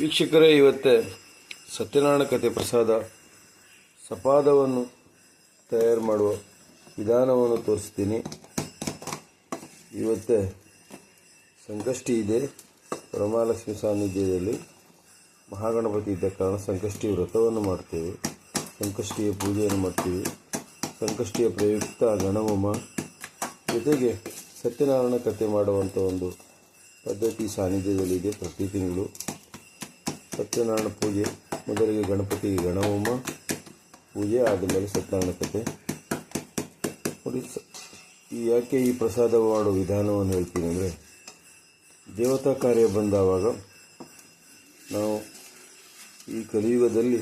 ವೀಕ್ಷಕರೇ, ಇವತ್ತೆ ಸತ್ಯನಾರಾಯಣ ಕಥೆ ಪ್ರಸಾದ ಸಪಾದವನ್ನು ತಯಾರು ಮಾಡುವ ವಿಧಾನವನ್ನು ತೋರಿಸ್ತೀನಿ. ಇವತ್ತೆ ಸಂಕಷ್ಟಿ ಇದೆ. ವರಮಹಾಲಕ್ಷ್ಮಿ ಸಾನ್ನಿಧ್ಯದಲ್ಲಿ ಮಹಾಗಣಪತಿ ಇದ್ದ ಕಾರಣ ಸಂಕಷ್ಟಿ ವ್ರತವನ್ನು ಮಾಡ್ತೇವೆ. ಸಂಕಷ್ಟಿಯ ಪೂಜೆಯನ್ನು ಮಾಡ್ತೀವಿ. ಸಂಕಷ್ಟಿಯ ಪ್ರಯುಕ್ತ ಗಣಹೋಮ ಜೊತೆಗೆ ಸತ್ಯನಾರಾಯಣ ಕಥೆ ಮಾಡುವಂಥ ಒಂದು ಪದ್ಧತಿ ಸಾನ್ನಿಧ್ಯದಲ್ಲಿದೆ ಪ್ರತಿ ತಿಂಗಳು. ಸತ್ಯನಾರಾಯಣ ಪೂಜೆ. ಮೊದಲಿಗೆ ಗಣಪತಿ ಗಣಹೋಮ, ಪೂಜೆ ಆದಮೇಲೆ ಸತ್ಯನಾರಾಯಣ ಕಥೆ. ನೋಡಿ ಯಾಕೆ ಈ ಪ್ರಸಾದ ಮಾಡುವ ವಿಧಾನವನ್ನು ಹೇಳ್ತೀನಿ ಅಂದರೆ, ದೇವತಾ ಕಾರ್ಯ ಬಂದಾವಾಗ ನಾವು ಈ ಕಲಿಯುಗದಲ್ಲಿ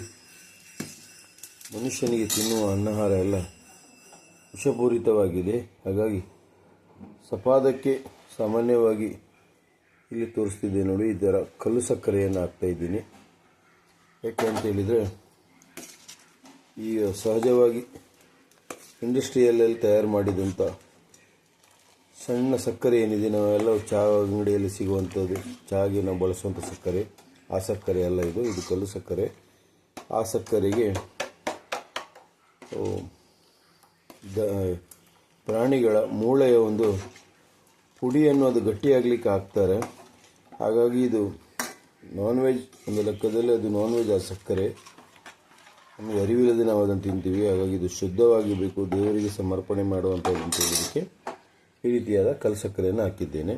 ಮನುಷ್ಯನಿಗೆ ತಿನ್ನುವ ಅನ್ನಹಾರ ಎಲ್ಲ ವಿಷಪೂರಿತವಾಗಿದೆ. ಹಾಗಾಗಿ ಸಪಾದಕ್ಕೆ ಸಾಮಾನ್ಯವಾಗಿ ಇಲ್ಲಿ ತೋರಿಸ್ತಿದ್ದೀನಿ ನೋಡಿ, ಇದರ ಕಲ್ಲು ಸಕ್ಕರೆಯನ್ನು ಹಾಕ್ತಾ ಇದ್ದೀನಿ. ಯಾಕೆ ಅಂತ ಹೇಳಿದರೆ ಈಗ ಸಹಜವಾಗಿ ಇಂಡಸ್ಟ್ರಿಯಲ್ಲಿ ತಯಾರು ಮಾಡಿದಂಥ ಸಣ್ಣ ಸಕ್ಕರೆ ಏನಿದೆ ನಾವೆಲ್ಲ ಚಹಾ ಅಂಗಡಿಯಲ್ಲಿ ಸಿಗುವಂಥದ್ದು. ಚಹಾಗೆ ನಾವು ಬಳಸುವಂಥ ಸಕ್ಕರೆ, ಆ ಸಕ್ಕರೆ ಅಲ್ಲ ಇದು ಇದು ಕಲ್ಲು ಸಕ್ಕರೆ. ಆ ಸಕ್ಕರೆಗೆ ದ, ಪ್ರಾಣಿಗಳ ಮೂಳೆಯ ಒಂದು ಪುಡಿಯನ್ನು ಅದು ಗಟ್ಟಿಯಾಗಲಿಕ್ಕೆ ಹಾಕ್ತಾರೆ. ಹಾಗಾಗಿ ಇದು ನಾನ್ ವೆಜ್ ಒಂದು ಲೆಕ್ಕದಲ್ಲಿ ಅದು ನಾನ್ ವೆಜ್ ಆ ಸಕ್ಕರೆ. ನಮಗೆ ಅರಿವಿಲ್ಲದೆ ನಾವು ಅದನ್ನು ತಿಂತೀವಿ. ಹಾಗಾಗಿ ಇದು ಶುದ್ಧವಾಗಿ ಬೇಕು ದೇವರಿಗೆ ಸಮರ್ಪಣೆ ಮಾಡುವಂಥದ್ದು ಅಂತ ಹೇಳೋದಕ್ಕೆ ಈ ರೀತಿಯಾದ ಕಲ್ ಸಕ್ಕರೆಯನ್ನು ಹಾಕಿದ್ದೇನೆ.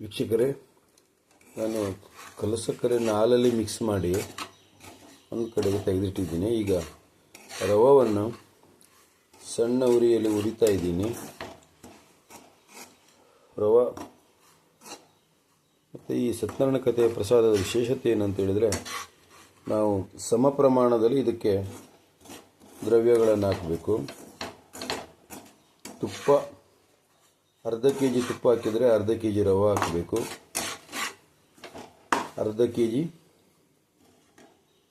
ವೀಕ್ಷಕರೇ, ನಾನು ಕಲ್ಲು ಸಕ್ಕರೆಯನ್ನು ಹಾಲಲ್ಲಿ ಮಿಕ್ಸ್ ಮಾಡಿ ಒಂದು ಕಡೆಗೆ ತೆಗೆದಿಟ್ಟಿದ್ದೀನಿ. ಈಗ ರವವನ್ನು ಸಣ್ಣ ಉರಿಯಲ್ಲಿ ಉರಿತಾ ಇದ್ದೀನಿ. ರವ ಮತ್ತು ಈ ಸತ್ಯನಾರಾಯಣ ಕಥೆಯ ಪ್ರಸಾದದ ವಿಶೇಷತೆ ಏನಂತ ಹೇಳಿದರೆ, ನಾವು ಸಮ ಪ್ರಮಾಣದಲ್ಲಿ ಇದಕ್ಕೆ ದ್ರವ್ಯಗಳನ್ನು ಹಾಕಬೇಕು. ತುಪ್ಪ, ಅರ್ಧ ಕೆ ಜಿ ತುಪ್ಪ ಹಾಕಿದರೆ ಅರ್ಧ ಕೆ ಜಿ ರವೆ ಹಾಕಬೇಕು. ಅರ್ಧ ಕೆ ಜಿ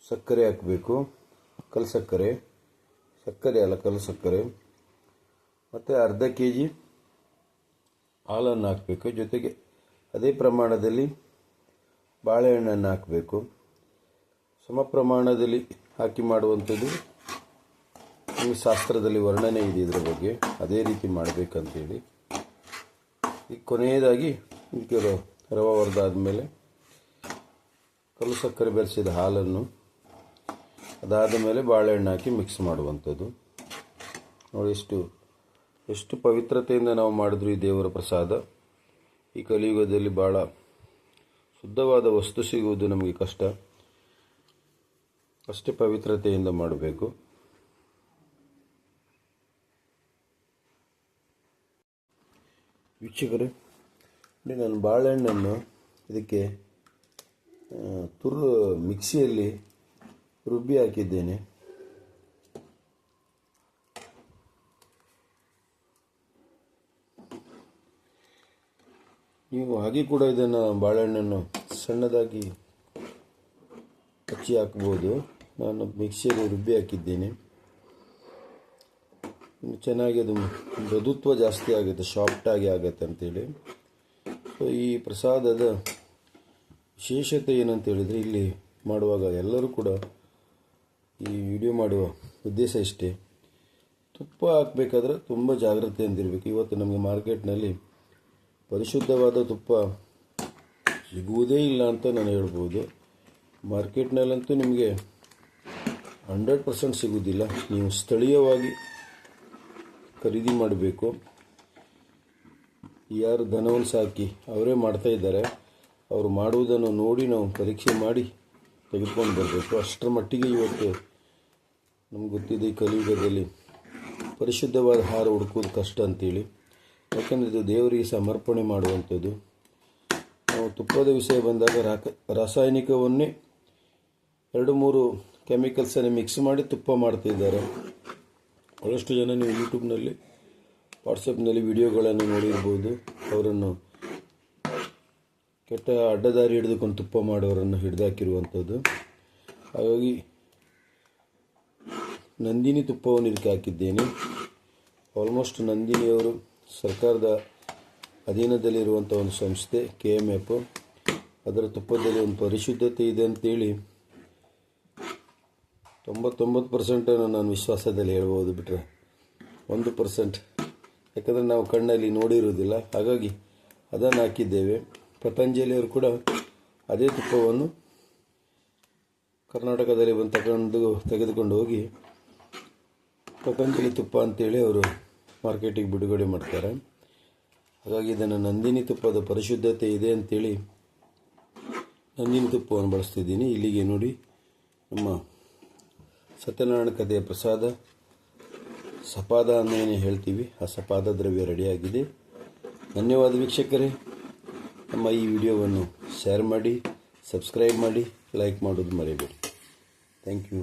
ಸಕ್ಕರೆ ಹಾಕಬೇಕು. ಕಲ್ಸಕ್ಕರೆ ಸಕ್ಕರೆ. ಸಕ್ಕರೆ ಅಲ್ಲ ಕಲ್ಸಕ್ಕರೆ ಮತ್ತು ಅರ್ಧ ಕೆ ಜಿ ಹಾಲನ್ನು ಹಾಕಬೇಕು. ಜೊತೆಗೆ ಅದೇ ಪ್ರಮಾಣದಲ್ಲಿ ಬಾಳೆಹಣ್ಣನ್ನು ಹಾಕಬೇಕು. ಸಮ ಪ್ರಮಾಣದಲ್ಲಿ ಹಾಕಿ ಮಾಡುವಂಥದ್ದು ಈ ಶಾಸ್ತ್ರದಲ್ಲಿ ವರ್ಣನೆ ಇದೆ ಇದರ ಬಗ್ಗೆ. ಅದೇ ರೀತಿ ಮಾಡಬೇಕಂತೇಳಿ. ಈಗ ಕೊನೆಯದಾಗಿ ಈಗ ರವೆ ಹೊರದಾದ್ಮೇಲೆ ಕಲ್ಲು ಸಕ್ಕರೆ ಬೆರೆಸಿದ ಹಾಲನ್ನು ಅದಾದ ಮೇಲೆ ಬಾಳೆಹಣ್ಣು ಹಾಕಿ ಮಿಕ್ಸ್ ಮಾಡುವಂಥದ್ದು. ನೋಡಿ ಎಷ್ಟು ಎಷ್ಟು ಪವಿತ್ರತೆಯಿಂದ ನಾವು ಮಾಡಿದ್ರು ಈ ದೇವರ ಪ್ರಸಾದ. ಈ ಕಲಿಯುಗದಲ್ಲಿ ಭಾಳ ಶುದ್ಧವಾದ ವಸ್ತು ಸಿಗುವುದು ನಮಗೆ ಕಷ್ಟ. ಅಷ್ಟೇ ಪವಿತ್ರತೆಯಿಂದ ಮಾಡಬೇಕು. ವೀಕ್ಷಕರೇ, ನೋಡಿ ನಾನು ಬಾಳೆಹಣ್ಣನ್ನು ಇದಕ್ಕೆ ತುರು ಮಿಕ್ಸಿಯಲ್ಲಿ ರುಬ್ಬಿ ಹಾಕಿದ್ದೇನೆ. ನೀವು ಹಾಗೆ ಕೂಡ ಇದನ್ನು ಬಾಳೆಹಣ್ಣನ್ನು ಸಣ್ಣದಾಗಿ ಹಚ್ಚಿ ಹಾಕ್ಬೋದು. ನಾನು ಮಿಕ್ಸಿಯಲ್ಲಿ ರುಬ್ಬಿ ಹಾಕಿದ್ದೇನೆ. ಚೆನ್ನಾಗಿ ಅದು ಮೃದುತ್ವ ಜಾಸ್ತಿ ಆಗುತ್ತೆ ಸಾಫ್ಟಾಗಿ ಆಗುತ್ತೆ ಅಂತೇಳಿ. ಸೊ ಈ ಪ್ರಸಾದದ ವಿಶೇಷತೆ ಏನಂತ ಹೇಳಿದರೆ ಇಲ್ಲಿ ಮಾಡುವಾಗ ಎಲ್ಲರೂ ಕೂಡ ಈ ವಿಡಿಯೋ ಮಾಡುವ ಉದ್ದೇಶ ಇಷ್ಟೇ. ತುಪ್ಪ ಹಾಕಬೇಕಾದ್ರೆ ತುಂಬ ಜಾಗ್ರತೆಯಿಂದಿರಬೇಕು ಇವತ್ತು ನಮಗೆ ಮಾರ್ಕೆಟ್ನಲ್ಲಿ ಪರಿಶುದ್ಧವಾದ ತುಪ್ಪ ಸಿಗುವುದೇ ಇಲ್ಲ ಅಂತ ನಾನು ಹೇಳ್ಬೋದು. ಮಾರ್ಕೆಟ್ನಲ್ಲಂತೂ ನಿಮಗೆ ಹಂಡ್ರೆಡ್ ಪರ್ಸೆಂಟ್ ಸಿಗುವುದಿಲ್ಲ. ನೀವು ಸ್ಥಳೀಯವಾಗಿ ಖರೀದಿ ಮಾಡಬೇಕು. ಯಾರು ದನವನ್ನು ಸಾಕಿ ಅವರೇ ಮಾಡ್ತಾ ಇದ್ದಾರೆ. ಅವರು ಮಾಡುವುದನ್ನು ನೋಡಿ ನಾವು ಪರೀಕ್ಷೆ ಮಾಡಿ ತೆಗೆದುಕೊಂಡು ಬರಬೇಕು. ಅಷ್ಟರ ಮಟ್ಟಿಗೆ ಇವತ್ತು ನಮ್ಗೆ ಗೊತ್ತಿದೆ ಕಲಿಯುಗದಲ್ಲಿ ಪರಿಶುದ್ಧವಾದ ಹಾರ ಹುಡುಕೋದು ಕಷ್ಟ ಅಂತೇಳಿ. ಯಾಕಂದರೆ ಇದು ದೇವರಿಗೆ ಸಮರ್ಪಣೆ ಮಾಡುವಂಥದ್ದು. ನಾವು ತುಪ್ಪದ ವಿಷಯ ಬಂದಾಗ ರಾಕ, ರಾಸಾಯನಿಕವನ್ನೇ ಎರಡು ಮೂರು ಕೆಮಿಕಲ್ಸನ್ನು ಮಿಕ್ಸ್ ಮಾಡಿ ತುಪ್ಪ ಮಾಡ್ತಿದ್ದಾರೆ. ಬಹಳಷ್ಟು ಜನ ನೀವು ಯೂಟ್ಯೂಬ್ನಲ್ಲಿ, ವಾಟ್ಸಪ್ನಲ್ಲಿ ವಿಡಿಯೋಗಳನ್ನು ನೋಡಿರ್ಬೋದು. ಅವರನ್ನು ಕೆಟ್ಟ ಅಡ್ಡದಾರಿ ಹಿಡಿದುಕೊಂಡು ತುಪ್ಪ ಮಾಡೋರನ್ನು ಹಿಡಿದಾಕಿರುವಂಥದ್ದು. ಹಾಗಾಗಿ ನಂದಿನಿ ತುಪ್ಪವನ್ನು ಇದಕ್ಕೆ ಹಾಕಿದ್ದೇನೆ. ಆಲ್ಮೋಸ್ಟ್ ನಂದಿನಿಯವರು ಸರ್ಕಾರದ ಅಧೀನದಲ್ಲಿರುವಂಥ ಒಂದು ಸಂಸ್ಥೆ ಕೆ ಎಂ ಎಫ್ ಅದರ ತುಪ್ಪದಲ್ಲಿ ಒಂದು ಪರಿಶುದ್ಧತೆ ಇದೆ ಅಂತೇಳಿ ತೊಂಬತ್ತೊಂಬತ್ತು ಪರ್ಸೆಂಟನ್ನು ನಾನು ವಿಶ್ವಾಸದಲ್ಲಿ ಹೇಳ್ಬೋದು ಬಿಟ್ಟರೆ ಒಂದು ಪರ್ಸೆಂಟ್ ಯಾಕಂದರೆ ನಾವು ಕಣ್ಣಲ್ಲಿ ನೋಡಿರುವುದಿಲ್ಲ. ಹಾಗಾಗಿ ಅದನ್ನು ಹಾಕಿದ್ದೇವೆ. ಪತಂಜಲಿಯವರು ಕೂಡ ಅದೇ ತುಪ್ಪವನ್ನು ಕರ್ನಾಟಕದಲ್ಲಿ ಬಂದು ತಗೊಂಡು ತೆಗೆದುಕೊಂಡು ಹೋಗಿ ಪತಂಜಲಿ ತುಪ್ಪ ಅಂತೇಳಿ ಅವರು ಮಾರ್ಕೆಟಿಗೆ ಬಿಡುಗಡೆ ಮಾಡ್ತಾರೆ. ಹಾಗಾಗಿ ಇದನ್ನು ನಂದಿನಿ ತುಪ್ಪದ ಪರಿಶುದ್ಧತೆ ಇದೆ ಅಂತೇಳಿ ನಂದಿನಿ ತುಪ್ಪವನ್ನು ಬಳಸ್ತಿದ್ದೀನಿ. ಇಲ್ಲಿಗೆ ನೋಡಿ ನಮ್ಮ ಸತ್ಯನಾರಾಯಣ ಕಥೆಯ ಪ್ರಸಾದ. ಸಪಾದ ಅನ್ನೇನು ಹೇಳ್ತೀವಿ. ಆ ಸಪಾದ ದ್ರವ್ಯ ರೆಡಿಯಾಗಿದೆ. ಧನ್ಯವಾದ ವೀಕ್ಷಕರೇ. ನಮ್ಮ ಈ ವಿಡಿಯೋವನ್ನು ಶೇರ್ ಮಾಡಿ, ಸಬ್ಸ್ಕ್ರೈಬ್ ಮಾಡಿ, ಲೈಕ್ ಮಾಡೋದು ಮರೆಯಬೇಡಿ. Thank you.